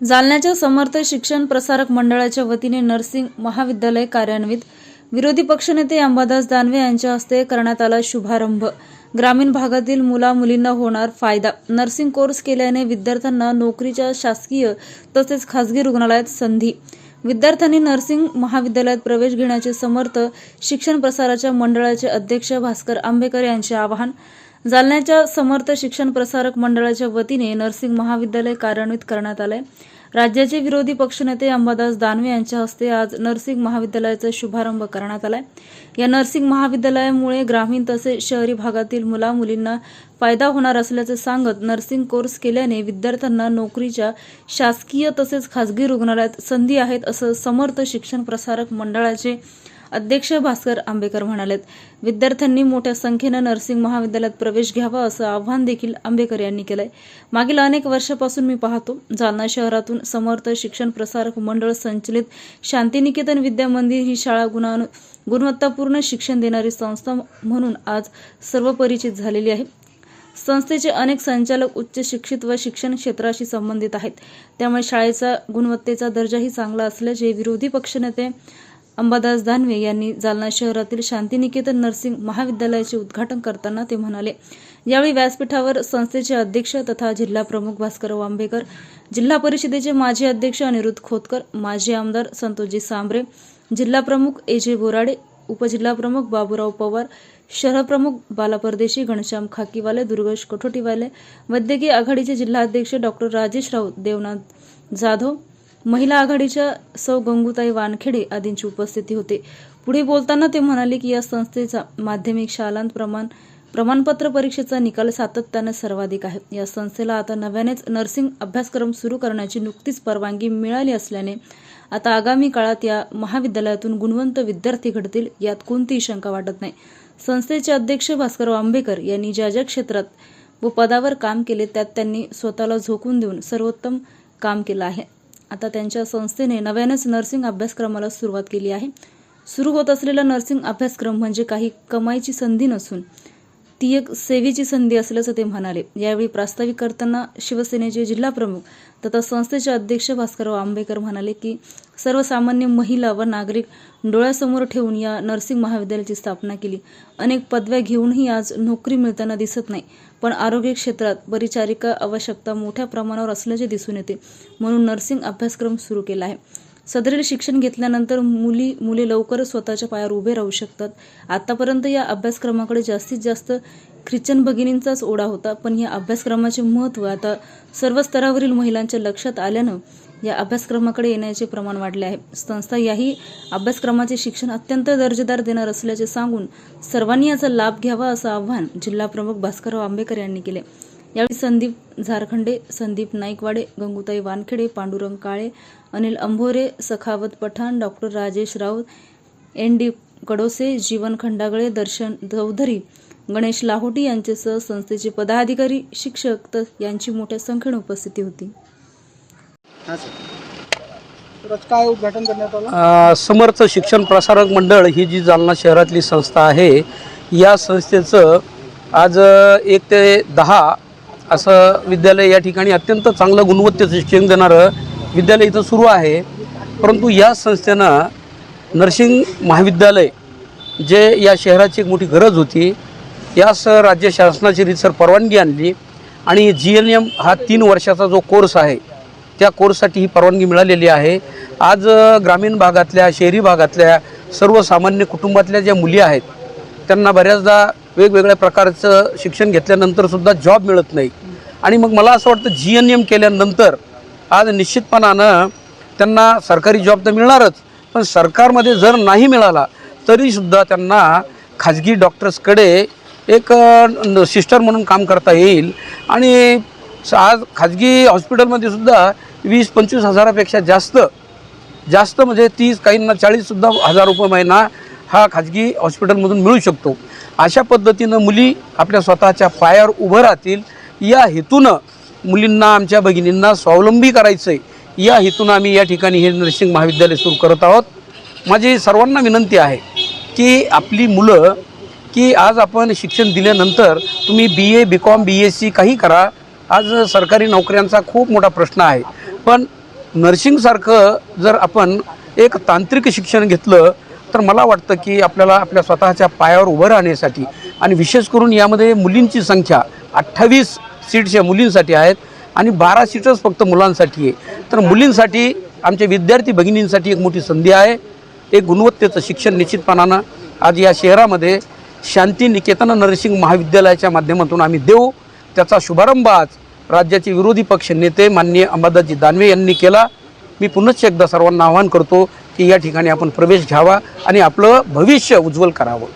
जालन्याच्या समर्थ शिक्षण प्रसारक मंडळाच्या वतीने नर्सिंग महाविद्यालय कार्यान्वित विरोधी पक्षनेते अंबादास दानवे यांच्या हस्ते करण्यात आला शुभारंभ. ग्रामीण भागातील मुला मुलींना होणार फायदा. नर्सिंग कोर्स केल्याने विद्यार्थ्यांना नोकरीच्या शासकीय तसेच खासगी रुग्णालयात संधी. विद्यार्थ्यांनी नर्सिंग महाविद्यालयात प्रवेश घेण्याचे समर्थ शिक्षण प्रसाराच्या मंडळाचे अध्यक्ष भास्कर आंबेकर यांचे आवाहन जालन्याच्या समर्थ शिक्षण प्रसारक मंडळाच्या वतीने नर्सिंग महाविद्यालय कार्यान्वित करण्यात आलंय. राज्याचे विरोधी पक्षनेते अंबादास दानवे यांच्या हस्ते आज नर्सिंग महाविद्यालयाचा शुभारंभ करण्यात आलाय. या नर्सिंग महाविद्यालयामुळे ग्रामीण तसेच शहरी भागातील मुला मुलींना फायदा होणार असल्याचे सांगत नर्सिंग कोर्स केल्याने विद्यार्थ्यांना नोकरीच्या शासकीय तसेच खासगी रुग्णालयात संधी आहेत असं समर्थ शिक्षण प्रसारक मंडळाचे अध्यक्ष भास्कर आंबेकर म्हणालेत विद्यार्थ्यांनी मोठ्या संख्येनं नर्सिंग महाविद्यालयात प्रवेश घ्यावा असं आव्हान देखील आंबेकर यांनी केलंय. मागील अनेक वर्षापासून मी पाहतो जालना शहरातून समर्थ शिक्षण प्रसारक मंडळ संचलित शांतिनिकेतन विद्या मंदिर ही शाळा गुणा गुणवत्तापूर्ण शिक्षण देणारी संस्था म्हणून आज सर्व परिचित झालेली आहे. संस्थेचे अनेक संचालक उच्च शिक्षित व शिक्षण क्षेत्राशी संबंधित आहेत. त्यामुळे शाळेचा गुणवत्तेचा दर्जाही चांगला असल्याचे विरोधी पक्षनेते अंबादास दानवे यांनी जालना शहरातील शांतिनिकेतन नर्सिंग महाविद्यालयाचे उद्घाटन करताना ते म्हणाले यावेळी व्यासपीठावर संस्थेचे अध्यक्ष तथा जिल्हा प्रमुख भास्कर वांबेकर जिल्हा परिषदेचे माजी अध्यक्ष अनिरुद्ध खोतकर माजी आमदार संतोषजी सांबरे जिल्हा प्रमुख ए जे बोराडे उपजिल्हा प्रमुख बाबूराव पवार शहर प्रमुख बाला परदेशी घनश्याम खाकीवाले दुर्गेश कठोटीवाले वैद्यकीय आघाडीचे जिल्हाध्यक्ष डॉक्टर राजेश राऊत देवनाथ जाधव महिला आघाडीच्या सौ गंगूताई वानखेडे आदींची उपस्थिती होते. पुढे बोलताना ते म्हणाले की या संस्थेचा माध्यमिक शालांत प्रमाण प्रमाणपत्र परीक्षेचा निकाल सातत्याने सर्वाधिक आहे. या संस्थेला आता नव्यानेच नर्सिंग अभ्यासक्रम सुरू करण्याची नुकतीच परवानगी मिळाली असल्याने आता आगामी काळात या महाविद्यालयातून गुणवंत विद्यार्थी घडतील यात कोणतीही शंका वाटत नाही. संस्थेचे अध्यक्ष भास्करराव आंबेकर यांनी ज्या ज्या क्षेत्रात व पदावर काम केले त्यात त्यांनी स्वतःला झोकून देऊन सर्वोत्तम काम केलं आहे. आता त्यांच्या संस्थेने नव्यानेच नर्सिंग अभ्यासक्रमाला सुरुवात केली आहे. सुरू होत असलेला नर्सिंग अभ्यासक्रम म्हणजे काही कमाईची संधी नसून ती एक सेवेची संधी असल्याचं ते म्हणाले. यावेळी प्रास्ताविक करताना शिवसेनेचे जिल्हाप्रमुख तथा संस्थेचे अध्यक्ष भास्करराव आंबेकर म्हणाले की सर्वसामान्य महिला व नागरिक डोळ्यासमोर ठेवून या नर्सिंग महाविद्यालयाची स्थापना केली. अनेक पदव्या घेऊनही आज नोकरी मिळताना दिसत नाही पण आरोग्य क्षेत्रात परिचारिका आवश्यकता मोठ्या प्रमाणावर असल्याचे दिसून येते म्हणून नर्सिंग अभ्यासक्रम सुरू केला आहे. सदरील शिक्षण घेतल्यानंतर मुली मुले लवकरच स्वतःच्या पायावर उभे राहू शकतात. आतापर्यंत या अभ्यासक्रमाकडे जास्तीत जास्त ख्रिश्चन भगिनींचाच ओढा होता पण या अभ्यासक्रमाचे महत्त्व आता सर्व स्तरावरील महिलांच्या लक्षात आल्यानं या अभ्यासक्रमाकडे येण्याचे प्रमाण वाढले आहे. संस्था याही अभ्यासक्रमाचे शिक्षण अत्यंत दर्जेदार देणार असल्याचे सांगून सर्वांनी याचा लाभ घ्यावा असं आव्हान जिल्हा प्रमुख भास्करराव आंबेकर यांनी केले. यावेळी Sandeep Zarkhande Sandeep Naikwade Gangutai Wankhede Pandurang Kale Anil Ambhore Sakhawat Pathan doctor Rajesh Raut N D Kadose Jeevan Khandagale Darshan Chaudhari Ganesh Lahoti यांच्यासह संस्थेचे पदाधिकारी शिक्षक तर यांची मोठ्या संख्येने उपस्थिती होती. हां सर. तर आज काय उद्घाटन करण्यात आलं? अ, समर्थ शिक्षण प्रसारक मंडळ ही जी जालना शहरातली संस्था आहे या संस्थेचं आज एक ते दहा असं विद्यालय या ठिकाणी अत्यंत चांगलं गुणवत्तेचं शिक्षण देणारं विद्यालय इथं सुरू आहे. परंतु या संस्थेनं नर्सिंग महाविद्यालय जे या शहराची एक मोठी गरज होती यास राज्य शासनाची रीतसर परवानगी आणली आणि जी एन एम हा तीन वर्षाचा जो कोर्स आहे त्या कोर्ससाठी ही परवानगी मिळालेली आहे. आज ग्रामीण भागातल्या शहरी भागातल्या सर्वसामान्य कुटुंबातल्या ज्या मुली आहेत त्यांना बऱ्याचदा वेगवेगळ्या प्रकारचं शिक्षण घेतल्यानंतरसुद्धा जॉब मिळत नाही. आणि मग मला असं वाटतं जी एन एम केल्यानंतर आज निश्चितपणानं त्यांना सरकारी जॉब तर मिळणारच पण सरकारमध्ये जर नाही मिळाला तरीसुद्धा त्यांना खाजगी डॉक्टर्सकडे एक सिस्टर म्हणून काम करता येईल. आणि स- आज खाजगी हॉस्पिटलमध्ये सुद्धा वीस पंचवीस हजारापेक्षा जास्त जास्त म्हणजे तीस काहींना चाळीससुद्धा हजार रुपये महिना हा खाजगी हॉस्पिटलमधून मिळू शकतो. अशा पद्धतीनं मुली आपल्या स्वतःच्या पायावर उभं राहतील या हेतूनं मुलींना आमच्या भगिनींना स्वावलंबी करायचं आहे या हेतूनं आम्ही या ठिकाणी हे नर्सिंग महाविद्यालय सुरू करत आहोत. माझी सर्वांना विनंती आहे की आपली मुलं की आज आपण शिक्षण दिल्यानंतर तुम्ही B A B Com B S C काही करा. आज सरकारी नोकऱ्यांचा खूप मोठा प्रश्न आहे. पण नर्सिंगसारखं जर आपण एक तांत्रिक शिक्षण घेतलं तर मला वाटतं की आपल्याला आपल्या स्वतःच्या पायावर उभं राहण्यासाठी आणि विशेष करून यामध्ये मुलींची संख्या अठ्ठावीस सीट्स या मुलींसाठी आहेत आणि बारा सीटच फक्त मुलांसाठी आहे. तर मुलींसाठी आमच्या विद्यार्थी भगिनींसाठी एक मोठी संधी आहे. एक गुणवत्तेचं शिक्षण निश्चितपणानं आज या शहरामध्ये शांती निकेतन महाविद्यालयाच्या माध्यमातून आम्ही देऊ. त्याचा शुभारंभ आज राज्याचे विरोधी पक्ष नेते माननीय अंबादासजी दानवे यांनी केला. मी पुनश्च एकदा सर्वांना आवाहन करतो की या ठिकाणी आपण प्रवेश घ्यावा आणि आपलं भविष्य उज्ज्वल करावं.